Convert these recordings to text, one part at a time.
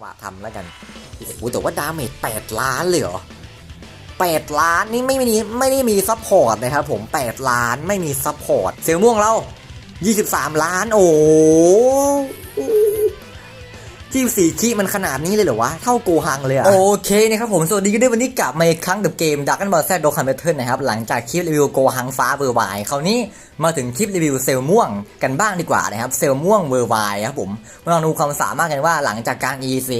หวะทำแล้วกันโอ้โหแต่ว่าดาเมจ8ล้านเลยเหรอ8ล้านนี่ไม่มีไม่ได้มีซัพพอร์ตนะครับผม 8 ล้านไม่มีซัพพอร์ตเซลล์ม่วงเรา 23 ล้านโอ้ ที่สี่คิมันขนาดนี้เลยเหรอวะ เท่าโกหังเลยอะโอเคนะครับผม สวัสดีก็ด้วยวันนี้กลับมาอีกครั้งกับเกมดักกันบอลแซดโดคันเบเทิลนะครับ หลังจากคลิปรีวิวโกหังฟ้าเบอร์วายคราวนี้มาถึงคลิปรีวิวเซลม่วงกันบ้างดีกว่านะครับ เซลม่วงเบอร์วายครับผมมาลองดูความสามารถกันว่าหลังจากการ EC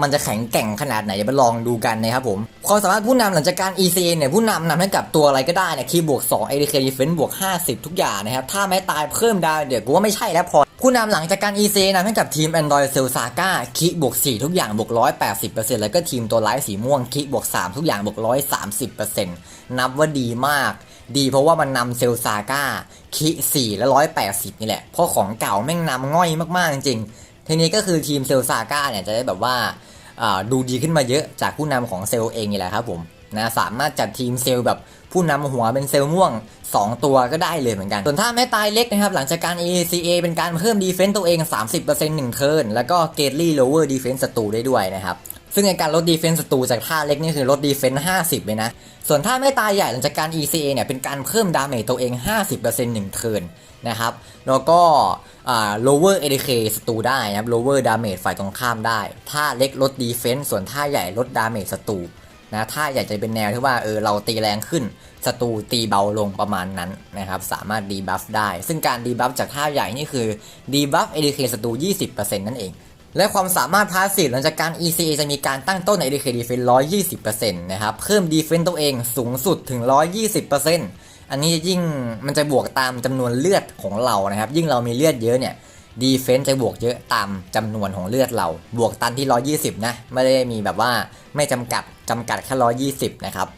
มันจะแข็งแกร่งขนาดไหนเดี๋ยวไปลองดูกันนะครับผมความสามารถผู้นำหลังจากการ EC เนี่ยผู้นำนำให้กับตัวอะไรก็ได้เนะคีบวก2 ADK Defense บวก 50 ทุกอย่างนะครับถ้าไม่ตายเพิ่มดาวเดี๋ยวกูว่าไม่ใช่แล้วพอผู้นำหลังจากการ EC นำให้กับทีม Android Cell Saga 5คิบวก4ทุกอย่างบวก180%แล้วก็ทีมตัวไลท์สีม่วงคิบวก3ทุกอย่างบวก130%นับว่าดีมาก ดีเพราะว่ามันนำเซลซาก้าคิ4และ180 นี่แหละ เพราะของเก่าแม่งนำง่อยมากๆจริงทีนี้ก็คือทีมเซลซาก้าเนี่ยจะได้แบบว่าดูดีขึ้นมาเยอะจากผู้นำของเซลเองนี่แหละครับผมนะสามารถจัดทีมเซลแบบ ผู้นำหัวเป็นเซลล์ม่วง 2 ตัวก็ได้เลยเหมือนกัน ส่วนถ้าแม่ตายเล็กนะครับหลังจากการ ACA เป็นการเพิ่มดีเฟนต์ตัวเอง 30%หนึ่งเทิร์นแล้วก็เกตลี่โลเวอร์ดีเฟนต์ศัตรูได้ด้วยนะครับซึ่งในการลดดีเฟนส์ศัตรูจากท่าเล็กนี่คือลดดีเฟนส์50 เลยนะ ส่วนท่าไม่ตายใหญ่หลังจากการ ECA เนี่ยเป็นการเพิ่มดาเมจตัวเอง 50%หนึ่งเทิร์นนะครับ แล้วก็ lower ADK ศัตรูได้นะครับ lower damage ฝ่ายตรงข้ามได้ ท่าเล็กลดดีเฟนส์ส่วนท่าใหญ่ลดดาเมจศัตรู นะท่าใหญ่จะเป็นแนวที่ว่าเออเราตีแรงขึ้นศัตรูตีเบาลงประมาณนั้นนะครับ สามารถดีบัฟได้ ซึ่งการดีบัฟจากท่าใหญ่นี่คือดีบัฟ ADK ศัตรู 20%นั่นเอง และความสามารถพาสซีฟหลังจากการ ECA จะมีการตั้งต้นใน ADK Defense 120%นะครับ เพิ่ม Defense ตัวเองสูงสุดถึง 120%อันนี้จะยิ่งมันจะบวกตามจำนวนเลือดของเรานะครับ ยิ่งเรามีเลือดเยอะเนี่ย Defense จะบวกเยอะตามจำนวนของเลือดเรา บวกตันที่ 120 นะ ไม่ได้มีแบบว่าไม่จำกัดจำกัดแค่ 120 นะครับ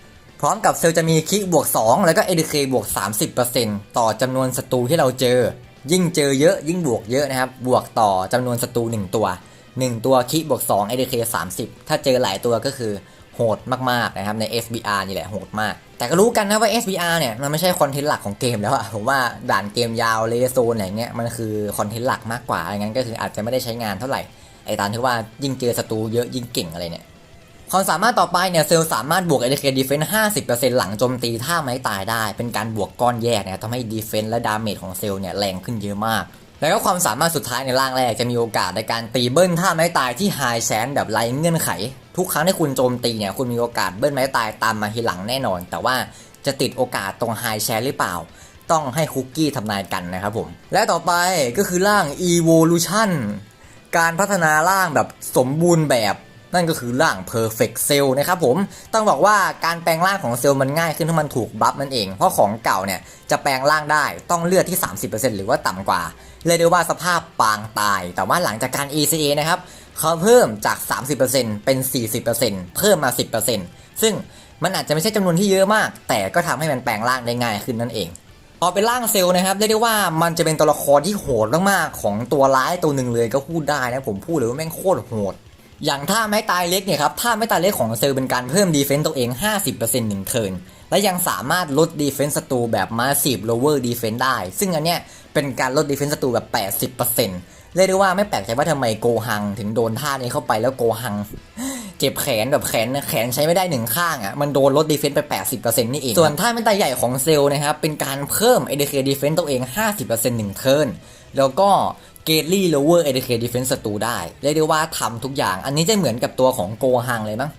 พร้อมกับเซลล์จะมีคิกบวก 2 แล้วก็ ADK บวก 30%ต่อจำนวนศัตรูที่เราเจอ ยิ่งเจอเยอะยิ่งบวกเยอะนะครับ บวกต่อจำนวนศัตรู1ตัว 1 ตัวคิบวก 2 ADK 30 ถ้าเจอหลายตัวก็คือโหดมากๆนะครับใน SBR นี่แหละโหดมาก แต่ก็รู้กันนะว่า SBR เนี่ยมันไม่ใช่คอนเทนต์หลักของเกมแล้วอะผมว่าด่านเกมยาวเลเยโซนอะไรเงี้ยมันคือคอนเทนต์หลักมากกว่าอะไรงั้นก็คืออาจจะไม่ได้ใช้งานเท่าไหร่ไอ้ตามที่ว่ายิ่งเจอศัตรูเยอะยิ่งเก่งอะไรเนี่ย ความสามารถต่อไปเนี่ยเซลล์สามารถบวก ADK Defense 50%หลังโจมตีท่าไม้ตายได้ เป็นการบวกก้อนแยกเนี่ยทำให้ Defense และดาเมจของเซลล์เนี่ยแรงขึ้นเยอะมาก แล้วก็ความสามารถสุดท้ายในร่างแรกจะมีโอกาสในการตีเบิ้ลท่าไม้ตายที่ High Chance แบบไร้เงื่อนไข ทุกครั้งที่คุณโจมตีเนี่ยคุณมีโอกาสเบิ้ลไม้ตายตามมาทีหลังแน่นอน แต่ว่าจะติดโอกาสตรง High Chance หรือเปล่าต้องให้คุกกี้ทำนายกันนะครับผม และต่อไปก็คือร่าง Evolution การพัฒนาร่างแบบสมบูรณ์แบบ นั่นก็คือร่าง perfect cell นะครับผม ต้องบอกว่าการแปลงร่างของเซลล์มันง่ายขึ้นถ้ามันถูกบัฟนั่นเอง เพราะของเก่าเนี่ยจะแปลงร่างได้ต้องเลือดที่ 30%หรือว่าต่ำกว่า เรียกได้ว่าสภาพปางตาย แต่ว่าหลังจากการ ECA นะครับเขาเพิ่มจาก 30%เป็น 40%เพิ่มมา 10%ซึ่งมันอาจจะไม่ใช่จำนวนที่เยอะมาก แต่ก็ทำให้มันแปลงร่างได้ง่ายขึ้นนั่นเองพอเป็นร่างเซลล์นะครับเรียกได้ว่ามันจะเป็นตัวละครที่โหดมากๆของตัวร้ายตัวหนึ่งเลยก็พูดได้นะผมพูดเลยว่าแม่งโคตรโหด อย่างท่าไม้ตายเล็กเนี่ยครับท่าไม้ตายเล็กของเซลล์เป็นการเพิ่มดีเฟนต์ตัวเอง 50%หนึ่งเทิร์นและยังสามารถลดดีเฟนต์ศัตรูแบบมาสีบ lower defense ได้ ซึ่งอันเนี้ยเป็นการลดดีเฟนต์ศัตรูแบบ 80%เรียกได้ว่าไม่แปลกใจว่าทำไมโกหังถึงโดนท่านี้เข้าไปแล้วโกหังเจ็บแขนแบบแขนแขนใช้ไม่ได้หนึ่งข้างอะมันโดนลดดีเฟนต์ไป 80%นี่เอง ส่วนท่าไม้ตายใหญ่ของเซลนะครับเป็นการเพิ่ม ADK defense ตัวเอง 50%หนึ่งเทิร์นแล้วก็ เกตลี่ lower ADK defense ศัตรูได้เรียกได้ว่าทำทุกอย่าง อันนี้จะเหมือนกับตัวของโกหังเลยมั้ง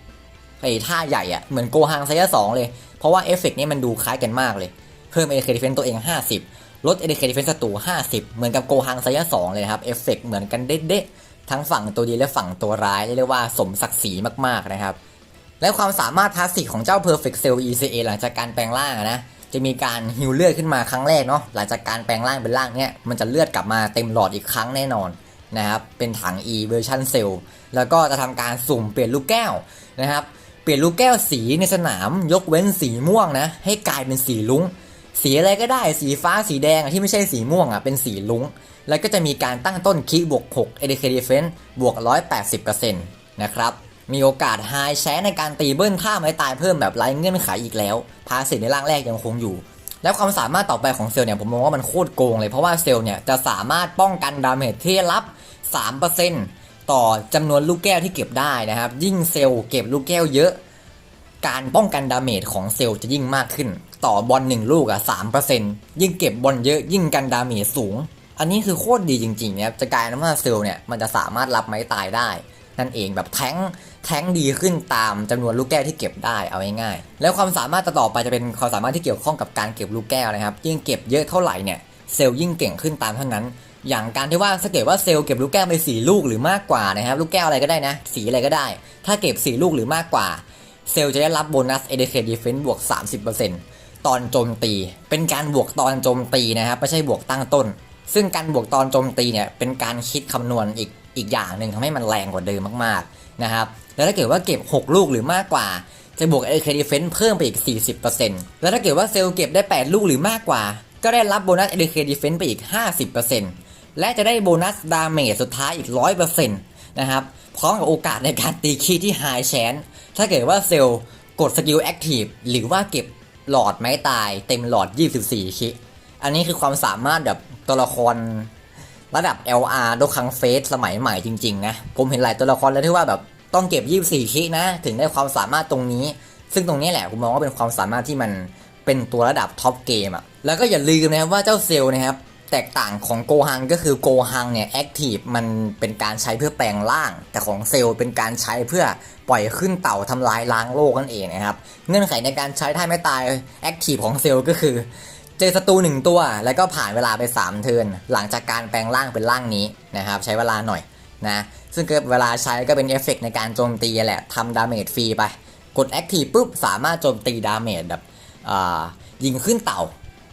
ไอ้ท่าใหญ่อะเหมือนโกหังไซส์สองเลย เพราะว่าเอฟเฟกต์นี้มันดูคล้ายกันมากเลย เพิ่ม ADK defense ตัวเอง 50 ลด ADK defense ศัตรู50 เหมือนกับโกหังไซส์สองเลยนะครับเอฟเฟกต์เหมือนกันเด๊ะๆทั้งฝั่งตัวดีและฝั่งตัวร้ายเรียกได้ว่าสมศักดิ์ศรีมากๆนะครับและความสามารถพาสซีฟของเจ้า Perfect Cell ECA หลังจากการแปลงร่างนะ จะมีการฮิวเลือดขึ้นมาครั้งแรกเนาะหลังจากการแปลงร่างเป็นร่างเนี้ยมันจะเลือดกลับมาเต็มหลอดอีกครั้งแน่นอนนะครับเป็นถัง E version cell แล้วก็จะทำการสุ่มเปลี่ยนลูกแก้วนะครับเปลี่ยนลูกแก้วสีในสนามยกเว้นสีม่วงนะให้กลายเป็นสีลุ้ง สีอะไรก็ได้สีฟ้าสีแดงที่ไม่ใช่สีม่วงอะเป็นสีลุ้ง แล้วก็จะมีการตั้งต้นคีบวก6 ADK Defense บวก 180%นะครับ มีโอกาสไฮแชในการตีเบิ้ลท่าไม้ตายเพิ่มแบบไร้เงื่อนไขอีกแล้ว พาสิในร่างแรกยังคงอยู่ แล้วความสามารถต่อไปของเซลเนี่ยผมมองว่ามันโคตรโกงเลยเพราะว่าเซลเนี่ยจะสามารถป้องกันดาเมจที่รับ 3%ต่อจำนวนลูกแก้วที่เก็บได้นะครับ ยิ่งเซลล์เก็บลูกแก้วเยอะ การป้องกันดาเมจของเซลล์จะยิ่งมากขึ้น ต่อบอลหนึ่งลูกอะสามเปอร์เซ็นยิ่งเก็บบอลเยอะยิ่งกันดาเมจสูง อันนี้คือโคตรดีจริงๆนะครับจะกลายเป็นว่าเซลล์เนี่ยมันจะสามารถรับไม้ตายได้ นั่นเองแบบแท้งแท้งดีขึ้นตามจำนวนลูกแก้วที่เก็บได้เอาง่ายๆแล้วความสามารถต่อไปจะเป็นความสามารถที่เกี่ยวข้องกับการเก็บลูกแก้วนะครับยิ่งเก็บเยอะเท่าไหร่เนี่ยเซลล์ยิ่งเก่งขึ้นตามเท่านั้น อย่างการที่ว่าสังเกตว่าเซลล์เก็บลูกแก้วไปสี่ลูกหรือมากกว่านะครับลูกแก้วอะไรก็ได้นะ สีอะไรก็ได้ ถ้าเก็บสี่ลูกหรือมากกว่า เซลล์จะได้รับโบนัส ADK Defense บวก 30%ตอนโจมตี เป็นการบวกตอนโจมตีนะครับไม่ใช่บวกตั้งต้น ซึ่งการบวกตอนโจมตีเนี่ยเป็นการคิดคำนวณอีก อีกอย่างหนึ่งทำให้มันแรงกว่าเดิมมากๆนะครับแล้วถ้าเกิดว่าเก็บ 6 ลูกหรือมากกว่าจะบวก ADK Defense เพิ่มไปอีก 40%แล้วถ้าเกิดว่าเซลล์เก็บได้ 8 ลูกหรือมากกว่า ก็ได้รับโบนัส ADK Defense ไปอีก 50%และจะได้โบนัสดาเมจสุดท้ายอีก 100%นะครับพร้อมกับโอกาสในการตีคีที่ High Chance ถ้าเกิดว่าเซลล์กดสกิลแอคทีฟหรือว่าเก็บหลอดไม้ตายเต็มหลอด 24 คิ อันนี้คือความสามารถแบบตัวละคร ระดับ LR โดคังเฟสสมัยใหม่จริงๆนะผมเห็นหลายตัวละครแล้วที่ว่าแบบต้องเก็บ 24คินะ ถึงได้ความสามารถตรงนี้ ซึ่งตรงนี้แหละผมมองว่าเป็นความสามารถที่มันเป็นตัวระดับท็อปเกมอะแล้วก็อย่าลืมนะครับว่าเจ้าเซลล์นะครับแตกต่างของโกฮังก็คือโกฮังเนี่ยแอคทีฟมันเป็นการใช้เพื่อแปลงร่าง แต่ของเซลล์เป็นการใช้เพื่อปล่อยขึ้นเต่าทำลายล้างโลกนั่นเองนะครับ เงื่อนไขในการใช้ท่าไม่ตายแอคทีฟของเซลล์ก็คือ เจอศัตรูหนึ่งตัว แล้วก็ผ่านเวลาไป 3 เทิร์นหลังจากการแปลงร่างเป็นร่างนี้นะครับ ใช้เวลาหน่อยนะซึ่งเกิดเวลาใช้ก็เป็นเอฟเฟกในการโจมตีแหละทำดาเมจฟรีไป กดแอคทีฟปุ๊บ สามารถโจมตีดาเมจแบบอ่ายิงขึ้นเต่า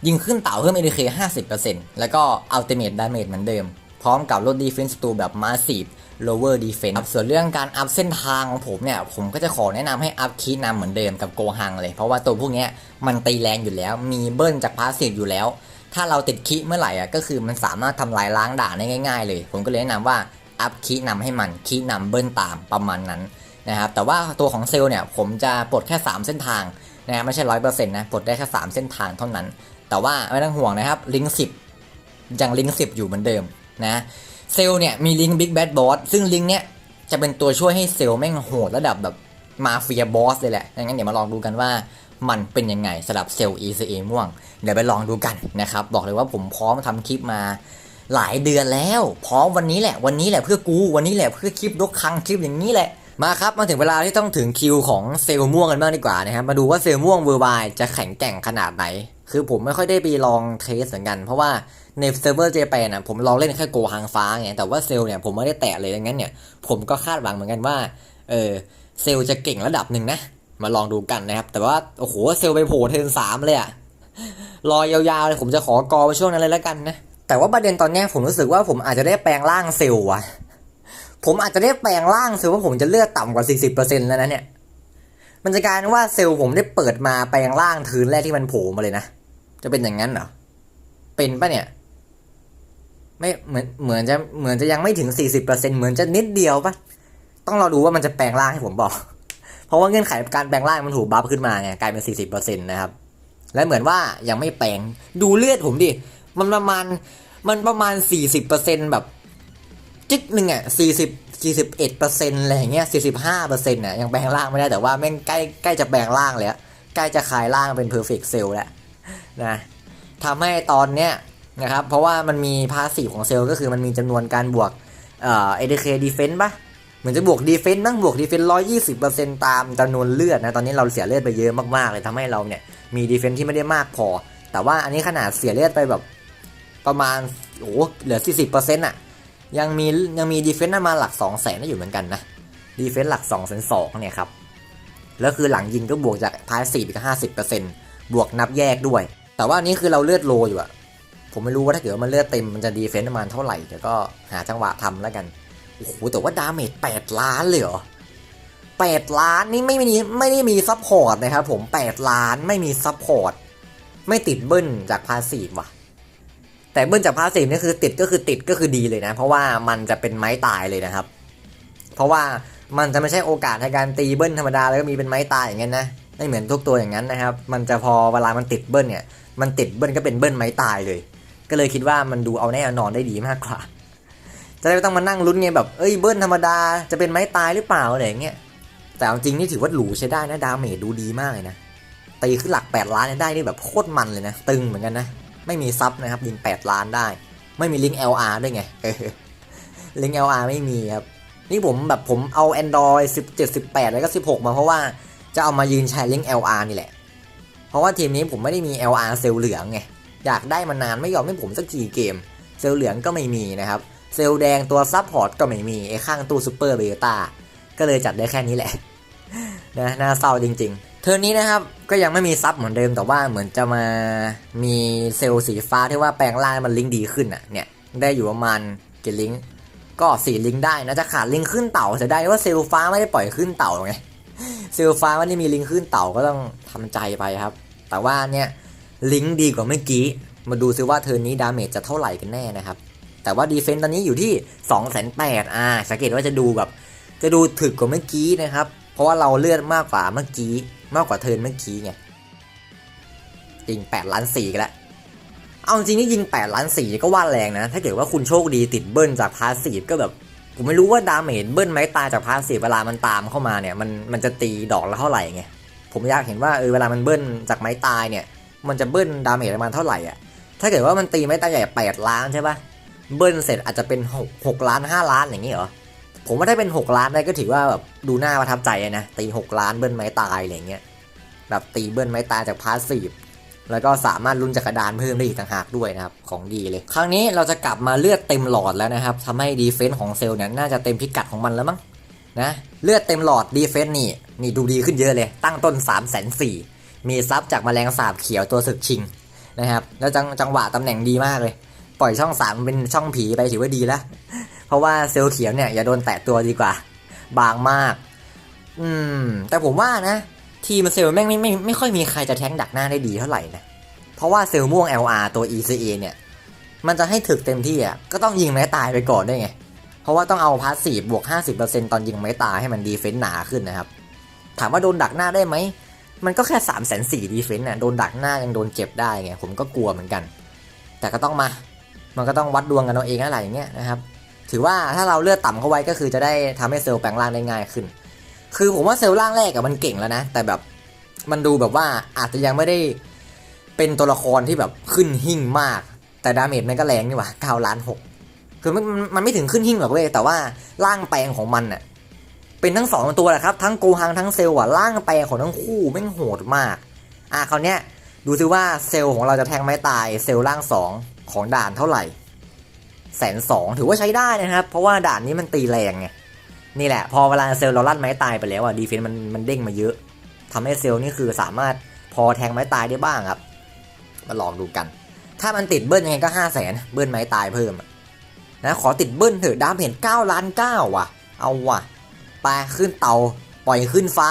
ยิงขึ้นเต่าเพิ่มเอ ADK 50%แล้วก็ Ultimate Damage เหมือนเดิม พร้อมกับลด Defense ตัวแบบ Massive Lower Defense ครับส่วนเรื่องการอัพเส้นทางของผมเนี่ย ผมก็จะขอแนะนำให้อัพคีย์นำเหมือนเดิมกับโกฮังเลย เพราะว่าตัวพวกนี้มันตีแรงอยู่แล้ว มีเบิ้ลจากพาสซีฟอยู่แล้ว ถ้าเราติดคีเมื่อไหร่อะก็คือมันสามารถทำลายล้างด่านได้ง่าย ๆ เลย ผมก็เลยแนะนำว่าอัพคีย์นำให้มันคีย์นำเบิ้ลตามประมาณนั้นนะครับแต่ว่าตัวของเซลล์เนี่ยผมจะปลดแค่ 3 เส้นทางนะไม่ใช่ร้อยเปอร์เซ็นต์นะปลดได้แค่ 3 เส้นทางเท่านั้น แต่ว่าไม่ต้องห่วงนะครับลิงก์สิบยังลิงก์สิบอยู่เหมือนเดิมนะ เซลล์เนี่ยมีลิงก์บิ๊กแบดบอสซึ่งลิงก์เนี้ยจะเป็นตัวช่วยให้เซลล์แม่งโหดระดับแบบมาเฟียบอสเลยแหละงั้นเดี๋ยวมาลองดูกันว่ามันเป็นยังไงสำหรับเซลล์ ECA ม่วง เดี๋ยวไปลองดูกันนะครับ บอกเลยว่าผมพร้อมทำคลิปมาหลายเดือนแล้ว พร้อมวันนี้แหละ วันนี้แหละเพื่อกู วันนี้แหละเพื่อคลิปยกครั้งคลิปอย่างนี้แหละ มาครับ มาถึงเวลาที่ต้องถึงคิวของเซลล์ม่วงกันบ้างดีกว่านะครับ มาดูว่าเซลล์ม่วงเวอร์ไบจะแข็งแกร่งขนาดไหน คือผมไม่ค่อยได้ไปลองเทสเหมือนกัน เพราะว่า ในเซิร์ฟเวอร์เจแปนอะผมลองเล่นแค่โกฮังฟ้าไงแต่ว่าเซลล์เนี่ยผมไม่ได้แตะเลยดังนั้นเนี่ยผมก็คาดหวังเหมือนกันว่าเออเซลล์จะเก่งระดับหนึ่งนะ มาลองดูกันนะครับ แต่ว่าโอ้โหเซลไปโผล่เทิร์นสามเลยอะรอยาวๆเลยผมจะขอกอไปช่วงนั้นเลยแล้วกันนะแต่ว่าประเด็นตอนนี้ผมรู้สึกว่าผมอาจจะได้แปลงร่างเซลล์ว่ะผมอาจจะได้แปลงร่างเซลล์ว่าผมจะเลือดต่ำกว่า 40%แล้วนะเนี่ย มันจะกลายเป็นว่าเซลล์ผมได้เปิดมาแปลงร่างทืนแรกที่มันโผล่มาเลยนะ จะเป็นอย่างนั้นเหรอ เป็นปะเนี่ย ไม่เหมือนเหมือนจะเหมือนจะยังไม่ถึง40%เปอร์เซ็นเหมือนจะนิดเดียวปะต้องรอดูว่ามันจะแปลงร่างให้ผมบอก เพราะว่าเงื่อนไขการแปลงร่างมันถูกบัฟขึ้นมาไงกลายเป็น40%นนะครับ และเหมือนว่ายังไม่แปลงดูเลือดผมดิ มันประมาณมันประมาณ40%แบบจิ๊กหนึ่งอะสี่สิบสี่สิบเอ็ดเปอร์เซ็นต์อะไรอย่างเงี้ยสี่สิบห้าเปอร์เซ็นต์อะยังแปลงร่างไม่ได้แต่ว่าแม่งใกล้ใกล้จะแปลงร่างเลยอะใกล้จะคลายร่างเป็นเพอร์เฟกต์เซลแล้วนะทำให้ตอนเนี้ย นะครับ เพราะว่ามันมีพาสซีฟของเซลล์ก็คือมันมีจำนวนการบวกเอ่อ ADK Defense ปะเหมือนจะบวก Defense บ้างบวก Defense ร้อยยี่สิบเปอร์เซ็นต์ตามจำนวนเลือดนะ ตอนนี้เราเสียเลือดไปเยอะมากๆเลยทำให้เราเนี่ยมี Defense ที่ไม่ได้มากพอ แต่ว่าอันนี้ขนาดเสียเลือดไปแบบประมาณโอ้เหลือสี่สิบเปอร์เซ็นต์อะยังมียังมีดีเฟนต์มาหลัก2 0 0แสนได้อยู่เหมือนกันนะดีเฟนต์หลัก2 2 0 0 0เนี่ยครับแล้วคือหลังยิงก็บวกจากพาสีอีกห้าสิบเปอร์เซ็นต์บวกนับแยกด้วย แต่ว่านี่คือเราเลือดโลอยู่อะ ผมไม่รู้ว่าถ้าเกิดว่ามันเลือดเต็มมันจะดีเฟนต์ประมาณเท่าไหร่เดี๋ยวก็หาจังหวะทำแล้วกันโอ้โหแต่ว่าดาเมจแปดล้านเลยเหรอแปดล้านนี่ไม่มีไม่ได้มีซัพพอร์ตนะครับผมแปดล้านไม่มีซัพพอร์ตไม่ติดเบิ้ลจากพาสีฟว่ะ แต่เบิ้ลจากพาสีฟนี่คือติดก็คือติดก็คือดีเลยนะ เพราะว่ามันจะเป็นไม้ตายเลยนะครับ เพราะว่ามันจะไม่ใช่โอกาสในการตีเบิ้ลธรรมดาแล้วก็มีเป็นไม้ตายอย่างเงี้ยนะไม่เหมือนทุกตัวอย่างนั้นนะครับ มันจะพอเวลามันติดเบิ้ลเนี่ย มันติดเบิ้ลก็เป็นเบิ้ลไม้ตายเลย ก็เลยคิดว่ามันดูเอาแน่นอนได้ดีมากกว่า จะได้ไม่ต้องมานั่งลุ้นไงแบบเอ้ยเบิ้ลธรรมดาจะเป็นไม้ตายหรือเปล่าอะไรอย่างเงี้ยแต่เอาจริงนี่ถือว่าหรูใช้ได้นะดาเมจดูดีมากเลยนะตีขึ้นหลัก 8 ล้านได้นี่แบบโคตรมันเลยนะ ตึงเหมือนกันนะ ไม่มีซับนะครับยิง 8 ล้านได้ ไม่มีลิงก์ LR ด้วยไงเอลิงก์ LR ไม่มีครับ นี่ผมแบบผมเอา Android 17 18 แล้วก็ 16 มาเพราะว่าจะเอามายืนแชร์ลิงก์ LR นี่แหละ เพราะว่าทีมนี้ผมไม่ได้มี LR เซลล์เหลืองไง อยากได้มานานไม่ยอมให้ผมสักกี่เกม เซลเหลืองก็ไม่มีนะครับ เซลแดงตัวซับพอร์ตก็ไม่มีไอ้ข้างตู้ซูเปอร์เบต้าก็เลยจัดได้แค่นี้แหละนะน่าเศร้าจริง ๆ เทอร์นนี้นะครับก็ยังไม่มีซับเหมือนเดิมแต่ว่าเหมือนจะมามีเซลล์สีฟ้าที่ว่าแปลงร่างมันลิงก์ดีขึ้นอะเนี่ยได้อยู่ประมาณกี่ลิงก์ก็สี่ลิงก์ได้นะจะขาดลิงก์ขึ้นเต่าเสียดายว่าเซลล์ฟ้าไม่ได้ปล่อยขึ้นเต่าไงเซลล์ฟ้าไม่ได้มีลิงก์ขึ้นเต่าก็ต้องทำใจไปครับ แต่ว่าเนี่ย ลิงก์ดีกว่าเมื่อกี้ มาดูซิว่าเทอร์นนี้ดาเมจจะเท่าไหร่กันแน่นะครับ แต่ว่าดีเฟนต์ตอนนี้อยู่ที่2องแสนแปดอ่าสังเกตว่าจะดูแบบจะดูถึกกว่าเมื่อกี้นะครับ เพราะว่าเราเลือดมากกว่าเมื่อกี้ มากกว่าเทิร์นเมื่อกี้ไงยิง8ล้าน4กันแล้วเอาจริงนี่ยิง8ล้าน4ก็ว่าแรงนะ ถ้าเกิดว่าคุณโชคดีติดเบิ้ลจากพาสซีฟก็แบบผมไม่รู้ว่าดาเมจเบิ้ลไม้ตายจากพาสซีฟเวลามันตามเข้ามาเนี่ยมันมันจะตีดอกละเท่าไหร่ไงผมอยากเห็นว่าเออเวลามันเบิ้ลจากไม้ตายเนี่ย มันจะเบิ้ลดาเมจประมาณเท่าไหร่อะ ถ้าเกิดว่ามันตีไม้ตายใหญ่8ล้านใช่ปะเบิ้ลเสร็จอาจจะเป็น6 6ล้าน5ล้านอย่างนี้เหรอ ผมว่าถ้าเป็น6ล้านได้ก็ถือว่าแบบดูหน่าประทับใจนะตี6ล้านเบิ้ลไม้ตายอะไรเงี้ยแบบตีเบิ้ลไม้ตายจากพาสซีฟแล้วก็สามารถลุ้นจักรดานเพิ่มได้อีกต่างหากด้วยนะครับ ของดีเลย ครั้งนี้เราจะกลับมาเลือดเต็มหลอดแล้วนะครับทำให้ดีเฟนส์ของเซลล์เนี่ยน่าจะเต็มพิกัดของมันแล้วมั้งนะเลือดเต็มหลอดดีเฟนส์นี่นี่ดูดีขึ้นเยอะเลย ตั้งต้น3 4 0 0 0 มีซับจากแมลงสาบเขียวตัวศึกชิงนะครับ แล้วจังจังหวะตำแหน่งดีมากเลย ปล่อยช่องสามเป็นช่องผีไปถือว่าดีแล้ว เพราะว่าเซลล์เขียวเนี่ยอย่าโดนแตะตัวดีกว่า บางมาก อืม แต่ผมว่านะ ทีมเซลล์แม่งไม่ไม่ไม่ค่อยมีใครจะแท้งดักหน้าได้ดีเท่าไหร่นะ เพราะว่าเซลล์ม่วง LR ตัว ECA เนี่ย มันจะให้ถึกเต็มที่อะ ก็ต้องยิงไม้ตายไปก่อนได้ไง เพราะว่าต้องเอาพาสซีฟบวก 50%ตอนยิงไม้ตายให้มันดีเฟนต์หนาขึ้นนะครับ ถามว่าโดนดักหน้าได้ไหม มันก็แค่3 4 0 0 0ดีเฟนต์น่ะโดนดักหน้ายังโดนเจ็บได้ไงผมก็กลัวเหมือนกัน แต่ก็ต้องมา มันก็ต้องวัดดวงกันเอาเองอะไรอย่างเงี้ยนะครับ ถือว่าถ้าเราเลือดต่ำเข้าไว้ก็คือจะได้ทำให้เซลล์แปลงร่างได้ง่ายขึ้น คือผมว่าเซลล์ร่างแรกอะมันเก่งแล้วนะ แต่แบบมันดูแบบว่าอาจจะยังไม่ได้เป็นตัวละครที่แบบขึ้นหิ่งมาก แต่ดาเมจมันก็แรงนี่หว่า9ล้าน6คือมันมันไม่ถึงขึ้นหิ่งหรอกเว้ยแต่ว่าร่างแปลงของมันอะ เป็นทั้งสองตัวแหละครับทั้งโกฮังทั้งเซลล์อะร่างแปลของทั้งคู่แม่งโหดมาก อะคราวเนี้ยดูซิว่าเซลล์ของเราจะแทงไม้ตายเซลล์ร่างสองของด่านเท่าไหร่แสนสองถือว่าใช้ได้นะครับ เพราะว่าด่านนี้มันตีแรงไงนี่แหละ พอเวลาเซลล์เราลั่นไม้ตายไปแล้วอะดีเฟนต์มันมันเด้งมาเยอะทำให้เซลล์นี่คือสามารถพอแทงไม้ตายได้บ้างครับ มาลองดูกัน ถ้ามันติดเบิ้ลยังไงก็ห้าแสนเบิ้ลไม้ตายเพิ่มนะขอติดเบิ้ลเถอะดามเห็นเก้าล้านเก้าว่ะ เอาว่ะ ไปขึ้นเตาปล่อยขึ้นฟ้า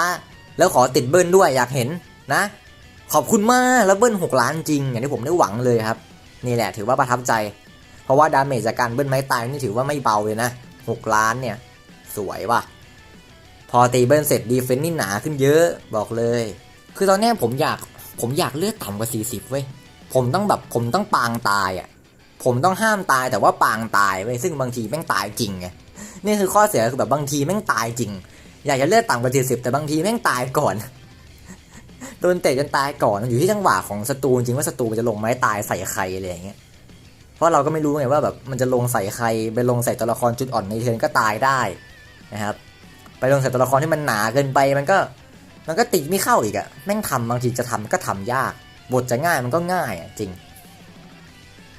แล้วขอติดเบิ้ลด้วยอยากเห็นนะ ขอบคุณมากแล้วเบิ้ลหกล้านจริง อย่างที่ผมได้หวังเลยครับ นี่แหละถือว่าประทับใจ เพราะว่าดาเมจจากการเบิ้ลไม้ตายนี่ถือว่าไม่เบาเลยนะ6ล้านเนี่ย สวยว่ะ พอตีเบิ้ลเสร็จดีเฟนต์นี่หนาขึ้นเยอะบอกเลย คือตอนนี้ผมอยากผมอยากเลือดต่ำกว่า 40เว้ยผมต้องแบบผมต้องปางตายอะผมต้องห้ามตายแต่ว่าปางตายเว้ยซึ่งบางทีแม่งตายจริงไง นี่คือข้อเสียคือแบบบางทีแม่งตายจริง อยากจะเลือดต่ำกว่า40แต่บางทีแม่งตายก่อนโดนเตะจนตายก่อนอยู่ที่จังหวะของศัตรูจริงว่าศัตรูจะลงไม้ตายใส่ใครอะไรอย่างเงี้ยเพราะเราก็ไม่รู้ไงว่าแบบมันจะลงใส่ใครไปลงใส่ตัวละครจุดอ่อนในเทิร์นก็ตายได้นะครับไปลงใส่ตัวละครที่มันหนาเกินไปมันก็มันก็ตีไม่เข้าอีกอะแม่งทำบางทีจะทำก็ทำยาก บทจะง่ายมันก็ง่ายอะจริง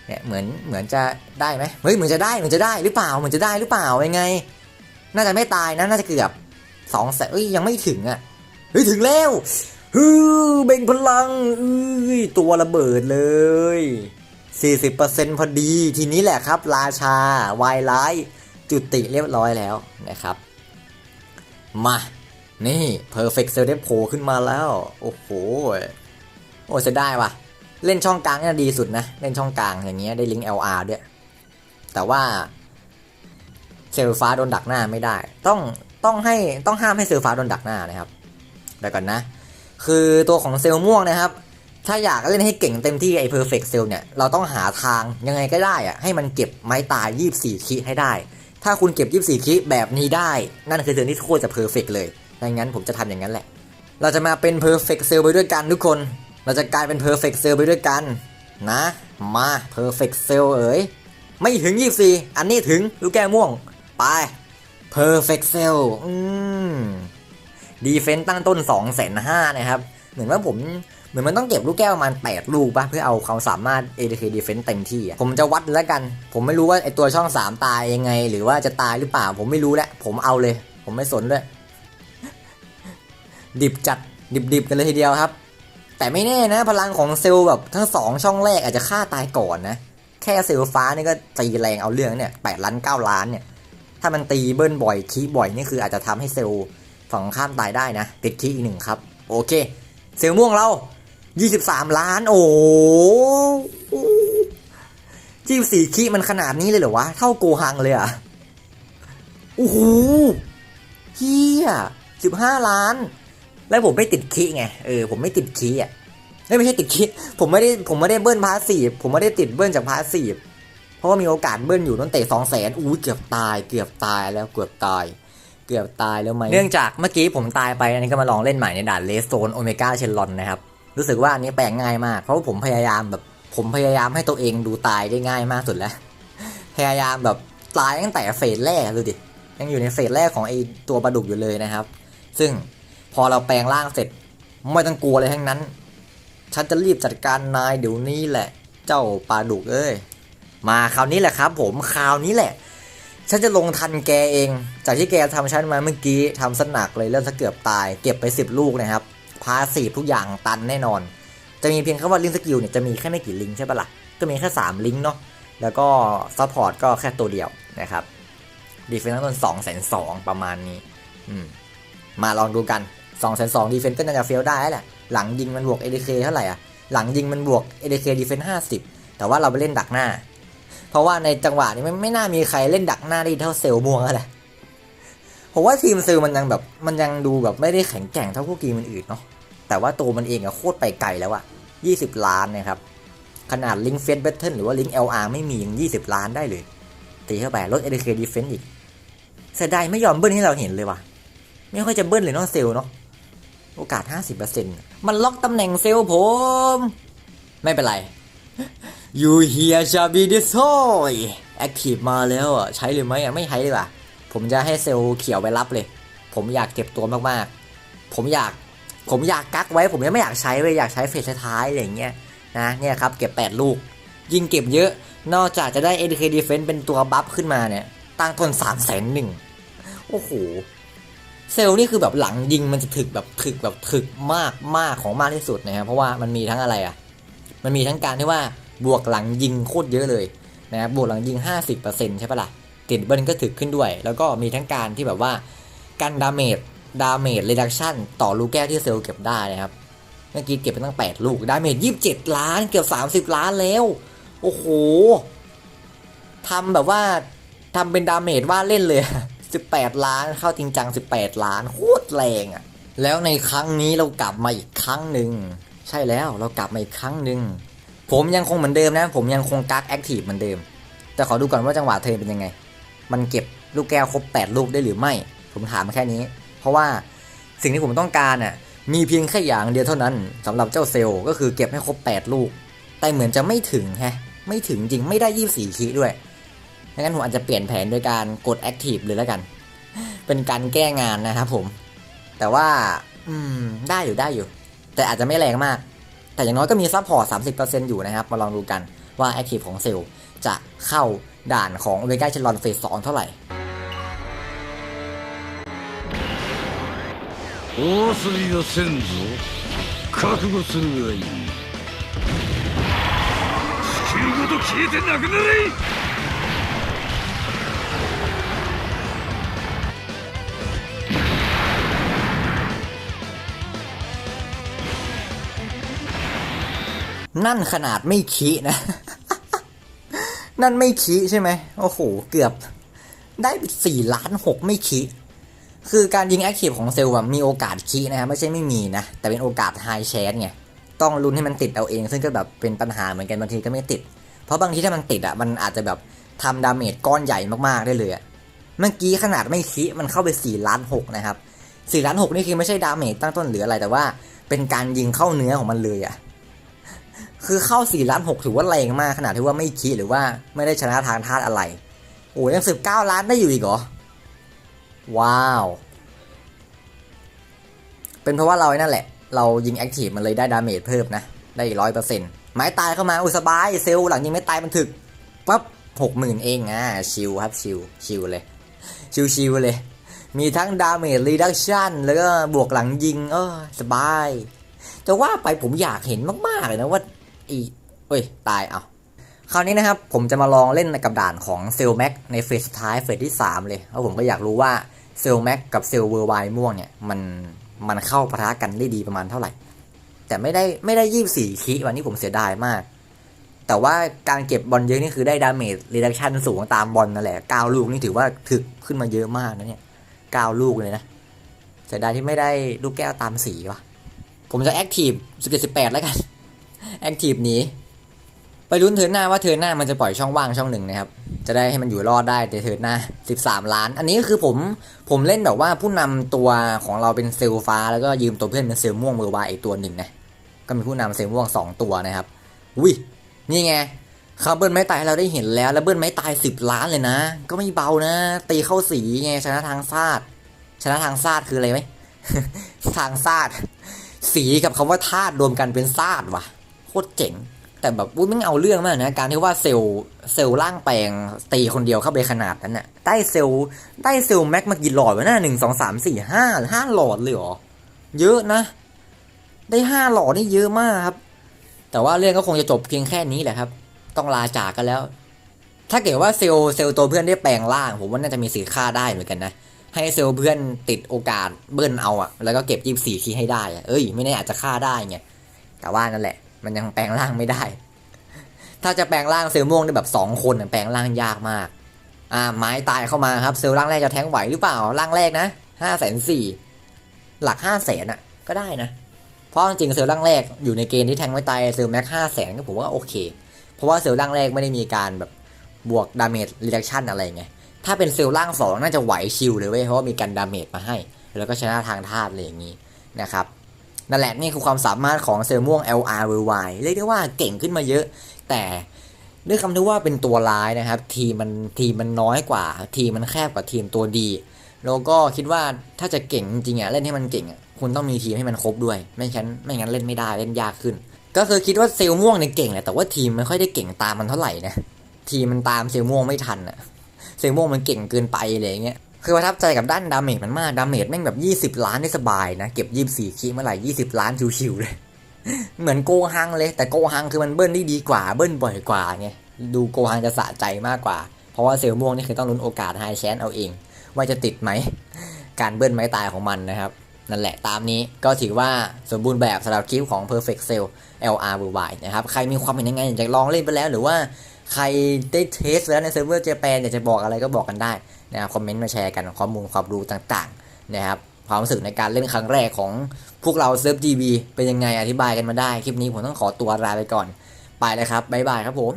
เนี่ยเหมือนเหมือนจะได้ไหมเฮ้ยเหมือนจะได้เหมือนจะได้หรือเปล่าเหมือนจะได้หรือเปล่ายังไง น่าจะไม่ตายนะน่าจะเกือบสองแสนเอ้ยยังไม่ถึงอะเฮ้ยถึงแล้วฮือเบ่งพลังเอ้ยตัวระเบิดเลย 40%พอดีทีนี้แหละครับ ราชาวายร้ายจุติเรียบร้อยแล้วนะครับ มา นี่ Perfect c e l ได้โผล่ขึ้นมาแล้ว โอ้โห โอ้เสียได้ว่ะ เล่นช่องกลางเนี่ยดีสุดนะ เล่นช่องกลางอย่างเงี้ยได้ลิงก์ LR ด้วย แต่ว่าเซลฟ้าโดนดักหน้าไม่ได้ ต้องต้องให้ต้องห้ามให้เซลฟ้าโดนดักหน้านะครับเดี๋ยวก่อนนะ คือตัวของเซลม่วงนะครับ ถ้าอยากเล่นให้เก่งเต็มที่ไอ้ perfect cell เนี่ยเราต้องหาทางยังไงก็ได้อะให้มันเก็บไม้ตาย 24 คิให้ได้ ถ้าคุณเก็บ 24 คิแบบนี้ได้ นั่นคือเทิร์นที่โคตรจะเพอร์เฟกเลยดังนั้นผมจะทำอย่างนั้นแหละ เราจะมาเป็นเพอร์เฟกเซลไปด้วยกันทุกคน เราจะกลายเป็นเพอร์เฟกต์เซลไปด้วยกัน นะ มาเพอร์เฟกต์เซลเอ๋ยไม่ถึง 24 อันนี้ถึงลูกแก้วม่วง ไป perfect cell อืมดีเฟนต์ตั้งต้น2องแสนห้านะครับ เหมือนว่าผมเหมือนมันต้องเก็บลูกแก้วประมาณ 8 ลูกป่ะ เพื่อเอาความสามารถ ADK Defense เต็มที่ผมจะวัดแล้วกัน ผมไม่รู้ว่าไอตัวช่อง 3 ตายยังไง หรือว่าจะตายหรือเปล่า ผมไม่รู้แหละ ผมเอาเลย ผมไม่สนด้วยดิบจัดดิบๆกันเลยทีเดียวครับ แต่ไม่แน่นะ พลังของเซลล์แบบทั้งสองช่องแรกอาจจะฆ่าตายก่อนนะ แค่เซลล์ฟ้านี่ก็ตีแรงเอาเรื่องเนี่ยแปดล้านเก้าล้านเนี่ย ถ้ามันตีเบิ้ลบ่อยคีบ่อยนี่คืออาจจะทำให้เซลล์ฝั่งข้ามตายได้นะ ติดคีอีกหนึ่งครับ โอเค เซลล์ม่วงเรา23ล้าน โอ้จีสี่คีมันขนาดนี้เลยเหรอวะ เท่าโกหังเลยอะโอ้โหเฮียสิบห้าล้าน แล้วผมไม่ติดคีไงเออผมไม่ติดคีอะไม่ใช่ติดคีผมไม่ได้ผมไม่ได้เบิ้ลพาสีผมไม่ได้ติดเบิ้ลจากพาสีเพราะว่ามีโอกาสเบิ้ลอยู่ตั้งแต่สองแสนอู้เกือบตาย เกือบตายแล้วเกือบตาย เกือบตายแล้วไหมเนื่องจากเมื่อกี้ผมตายไปอันนี้ก็มาลองเล่นใหม่ในด่านเลสโซนโอเมก้าเชนลอนนะครับรู้สึกว่าอันนี้แปลงง่ายมากเพราะว่าผมพยายามแบบผมพยายามให้ตัวเองดูตายได้ง่ายมากสุดแล้ว พยายามแบบตายตั้งแต่เฟสแรกดูดิยังอยู่ในเฟสแรกของไอตัวปลาดุกอยู่เลยนะครับ ซึ่ง พอเราแปลงร่างเสร็จ ไม่ต้องกลัวเลยทั้งนั้น ฉันจะรีบจัดการนายเดี๋ยวนี้แหละ เจ้าปลาดุกเอ้ย มาคราวนี้แหละครับ ผมคราวนี้แหละ ฉันจะลงทันแกเอง จากที่แกทำฉันมาเมื่อกี้ทำสกหนักเลยเริ่มซะเกือบตาย เก็บไป 10 ลูกนะครับ พาสีทุกอย่างตันแน่นอน จะมีเพียงแค่ว่าลิงสกิลเนี่ยจะมีแค่ไม่กี่ลิงใช่ปะล่ะ ก็มีแค่3ลิงเนาะ แล้วก็ซัพพอร์ตก็แค่ตัวเดียวนะครับดีเฟนซ์ตั้งต้น2 2 0 0 0ประมาณนี้ อืม มาลองดูกัน 2 2 0 0 0ดีเฟนซ์ก็น่าจะเฟลได้แหละ หลังยิงมันบวก ADK เท่าไหร่อะ หลังยิงมันบวก ADK ดีเฟนซ์50แต่ว่าเราไปเล่นดักหน้า เพราะว่าในจังหวะนี้ไม่ไม่น่ามีใครเล่นดักหน้าได้เท่าเซลล์ม่วงแล้วแหละผมว่าทีมซลล์มันยังแบบมันยังดูแบบไม่ได้แข็งแกร่งเท่าพวกทีมันอื่นเนาะ แต่ว่าตัวมันเองอะโคตรไปไกลแล้วอะ20 ล้านนะครับ ขนาดลิงเฟสเบทเทิลหรือว่าลิง LR ไม่มียัง20 ล้านได้เลย ตีเข้าไปลด ADK Defense อีกเสียดายไม่ยอมเบิ้ลให้เราเห็นเลยว่ะ ไม่ค่อยจะเบิ้ลเลยเนาะเซลเนาะ โอกาส 50%มันล็อกตำแหน่งเซลล์ผม ไม่เป็นไร You here shall be destroyed Active มาแล้วอะ ใช้เลยไหมอะ ไม่ใช้เลยว่ะ ผมจะให้เซลล์เขียวไปรับเลย ผมอยากเก็บตัวมากๆ ผมอยาก ผมอยากกักไว้ ผมยังไม่อยากใช้เลยอยากใช้เฟสท้ายๆอะไรอย่างเงี้ยนะ เนี่ยครับ เก็บ 8 ลูก ยิงเก็บเยอะ นอกจากจะได้ ADK Defense เป็นตัวบัฟขึ้นมาเนี่ย ตั้งต้น3 0 0 0 0 0หนึ่งโอ้โห เซลล์นี่คือแบบหลังยิงมันจะถึกแบบถึกแบบถึกมากมากของมากที่สุดนะครับเพราะว่ามันมีทั้งอะไรอะมันมีทั้งการที่ว่าบวกหลังยิงโคตรเยอะเลยนะครับบวกหลังยิง 50%ใช่ปะล่ะติดเบิ้ลก็ถึกขึ้นด้วย แล้วก็มีทั้งการที่แบบว่ากันดาเมจดาเมจเรดักชั่นต่อลูกแก้วที่เซลล์เก็บได้นะครับเมื่อกี้เก็บไปตั้ง 8 ลูกดาเมจ27 ล้านเกือบ30 ล้านแล้ว โอ้โหทำแบบว่าทำเป็นดาเมจว่าเล่นเลย 18 ล้านเข้าจริงจัง 18 ล้านโคตรแรงอะ่ะ แล้วในครั้งนี้เรากลับมาอีกครั้งหนึ่งใช่แล้วเรากลับมาอีกครั้งหนึ่งผมยังคงเหมือนเดิมนะ ผมยังคงกักแอคทีฟเหมือนเดิม แต่ขอดูก่อนว่าจังหวะเทินเป็นยังไง มันเก็บลูกแก้วครบ 8 ลูกได้หรือไม่ ผมถามแค่นี้ เพราะว่าสิ่งที่ผมต้องการอะมีเพียงแค่อย่างเดียวเท่านั้นสำหรับเจ้าเซลล์ก็คือเก็บให้ครบ 8 ลูก แต่เหมือนจะไม่ถึงแฮะไม่ถึงจริงไม่ได้ 24คีด้วย งนั้นผมอาจจะเปลี่ยนแผนโดยการกดแอคทีฟเลยแล้วกัน เป็นการแก้งานนะครับผม แต่ว่า อืม ได้อยู่ได้อยู่ แต่อาจจะไม่แรงมาก แต่อย่างน้อยก็มีซัพพอร์ต 30%อยู่นะครับ มาลองดูกันว่าแอคทีฟของเซลล์จะเข้าด่านของโอเมก้าเชลอนเฟส2เท่าไหร่ 大遊びはせんぞ覚悟するがいい地球ごと消えてなくなれ นั่นขนาดไม่คีนะ นั่นไม่คีใช่ไหม โอ้โห เกือบได้ไปสี่ล้านหกไม่คีคือการยิงแอคทีฟของเซลล์แบบมีโอกาสคีนะครับไม่ใช่ไม่มีนะ แต่เป็นโอกาสไฮแชนไงต้องลุ้นให้มันติดเอาเอง ซึ่งก็แบบเป็นปัญหาเหมือนกันบางทีก็ไม่ติด เพราะบางทีถ้ามันติดอะมันอาจจะแบบทำดาเมจก้อนใหญ่มากๆได้เลยอะเมื่อกี้ขนาดไม่คิมันเข้าไป4ล้าน6นะครับ4ล้าน6นี่คือไม่ใช่ดาเมจตั้งต้นหรืออะไรแต่ว่าเป็นการยิงเข้าเนื้อของมันเลยอะ คือเข้า4ล้าน6ถือว่าแรงมากขนาดที่ว่าไม่คิหรือว่าไม่ได้ชนะทางธาตุอะไร โอ้ยยัง19ล้านได้อยู่อีกเหรอ ว้าว เป็นเพราะว่าเราไอ้นั่นแหละ เรายิงแอคทีฟมันเลยได้ดาเมจเพิ่มนะ ได้ร้อยเปอร์เซ็นต์ไม้ตายเข้ามาอุสบายเซลล์หลังยิงไม่ตายมันถึกปั๊บหกหมื่นเองอะชิลครับชิลชิลเลย ชิลชิลเลย มีทั้งดาเมจรีดักชันแล้วก็บวกหลังยิงเออสบาย จะว่าไปผมอยากเห็นมากๆเลยนะว่าอีเอ้ยตายเอาคราวนี้นะครับผมจะมาลองเล่นกับด่านของเซลแม็กในเฟสสุดท้ายเฟสที่ 3 เลยเพราะผมก็อยากรู้ว่าเซลแม็กกับเซลเวอร์ไวม่วงเนี่ยมันมันเข้าปะทะกันได้ดีประมาณเท่าไหร่ แต่ไม่ได้ไม่ได้ยี่สี่คีวันนี้ผมเสียดายมาก แต่ว่าการเก็บบอลเยอะนี่คือได้ดาเมจรีดักชันสูงตามบอลนั่นแหละก้าลูกนี่ถือว่าถึกขึ้นมาเยอะมากนะเนี่ยก้าลูกเลยนะเสียดายที่ไม่ได้ลูกแก้วตามสีวะ ผมจะแอคทีฟสิบเจ็ดสิบแปดแล้วกันแอคทีฟหนีไปลุ้นเทิร์นหน้าว่าเทิร์นหน้ามันจะปล่อยช่องว่างช่องหนึ่งนะครับ จะได้ให้มันอยู่รอดได้ในเทิร์นหน้า 13 ล้าน อันนี้ก็คือผมผมเล่นแบบว่าผู้นำตัวของเราเป็นเซลฟ้า แล้วก็ยืมตัวเพื่อนเป็นเซลม่วงเบอร์วายอีกตัวหนึ่งนะก็มีผู้นำเซลม่วง 2 ตัวนะครับอุ้ยนี่ไงคาร์เบิลไม้ตายเราได้เห็นแล้ว แล้วเบิลไม้ตาย 10 ล้านเลยนะ ก็ไม่เบานะ ตีเข้าสีไงชนะทางซาดชนะทางซาดคืออะไรไหมทางซาด สีกับคำว่าธาตุรวมกันเป็นซาดว่ะโคตรเจ๋ง แต่แบบอุ้ยไม่งเอาเรื่องมากนะการที่ว่าเซลล์เซลล์ร่างแปลงตีคนเดียวเข้าไปขนาดนั้นน่ะได้เซลล์ได้เซลล์แม็กมากี่หลอดวะน่ะหนึ่งสองสามสี่ห้าห้าหลอดเลยเหรอเยอะนะ ได้ห้าหลอดนี่เยอะมากครับ แต่ว่าเรื่องก็คงจะจบเพียงแค่นี้แหละครับ ต้องลาจากกันแล้ว ถ้าเกิดว่าเซลล์เซลล์ตัวเพื่อนได้แปลงร่าง ผมว่าน่าจะมีสิทธิ์ฆ่าได้เหมือนกันนะ ให้เซลเพื่อนติดโอกาสเบิ้ลเอาอะแล้วก็เก็บยี่สี่คีย์ให้ได้เอ้ย ไม่แน่อาจจะฆ่าได้ไงแต่ว่านั่นแหละ มันยังแปลงร่างไม่ได้ ถ้าจะแปลงร่างเซลม่วงได้แบบสองคนแปลงร่างยากมาก อ่าไม้ตายเข้ามาครับเซลร่างแรกจะแทงไหวหรือเปล่าร่างแรกนะห้าแสนสี่หลักห้าแสนอะ ก็ได้นะ เพราะจริงๆเซลร่างแรกอยู่ในเกณฑ์ที่แทงไม่ตายเซลแม็กห้าแสนก็ผมว่าโอเค เพราะว่าเซลร่างแรกไม่ได้มีการแบบบวกดาเมจรีดักชันอะไรไง ถ้าเป็นเซลล์ร่างสองน่าจะไหวชิลเลยเว้ยเพราะว่ามีการดาเมจมาให้ แล้วก็ชนะทางธาตุอะไรอย่างนี้นะครับนั่นแหละนี่คือความสามารถของเซลล์ม่วง LR y เรียกได้ว่าเก่งขึ้นมาเยอะ แต่ด้วยคำที่ว่าเป็นตัวร้ายนะครับ ทีมันทีมันน้อยกว่า ทีมันแคบกว่าทีมตัวดี แล้วก็คิดว่าถ้าจะเก่งจริงๆอะเล่นให้มันเก่งอะคุณต้องมีทีมให้มันครบด้วย ไม่งั้นไม่งั้นเล่นไม่ได้เล่นยากขึ้น ก็คือคิดว่าเซลล์ม่วงเนี่ยเก่งแหละแต่ว่าทีมไม่ค่อยได้เก่งตามมันเท่าไหร่นะทีมมันตามเซลล์ม่วงไม่ทันอะ เซลล์ม่วงมันเก่งเกินไปอะไรเงี้ยคือประทับใจกับด้านดาเมจมันมากดาเมจแม่งแบบ 20 ล้านได้สบายนะ เก็บ 24คีเมื่อไหร่ 20 ล้านชิวๆเลย เหมือนโกฮังเลย แต่โกฮังคือมันเบิ้ลได้ดีกว่าเบิ้ลบ่อยกว่าไงดูโกฮังจะสะใจมากกว่า เพราะว่าเซลล์ม่วงนี่คือต้องลุ้นโอกาสไฮแชนเอาเอง ว่าจะติดไหม การเบิ้ลไม้ตายของมันนะครับ นั่นแหละตามนี้ก็ถือว่าสมบูรณ์แบบสำหรับคลิปของ Perfect Cell LR w y นะครับใครมีความเห็นยังไงอยากจะลองเล่นไปแล้วหรือว่า ใครได้เทสแล้วในเซิร์ฟเวอร์เจแปนอยากจะบอกอะไรก็บอกกันได้นะครับคอมเมนต์มาแชร์กันข้อมูลความรู้ต่างๆนะครับความรู้สึกในการเล่นครั้งแรกของพวกเราเซิร์ฟจีบีเป็นยังไงอธิบายกันมาได้ คลิปนี้ผมต้องขอตัวลาไปก่อน ไปเลยครับบ๊ายบายครับผม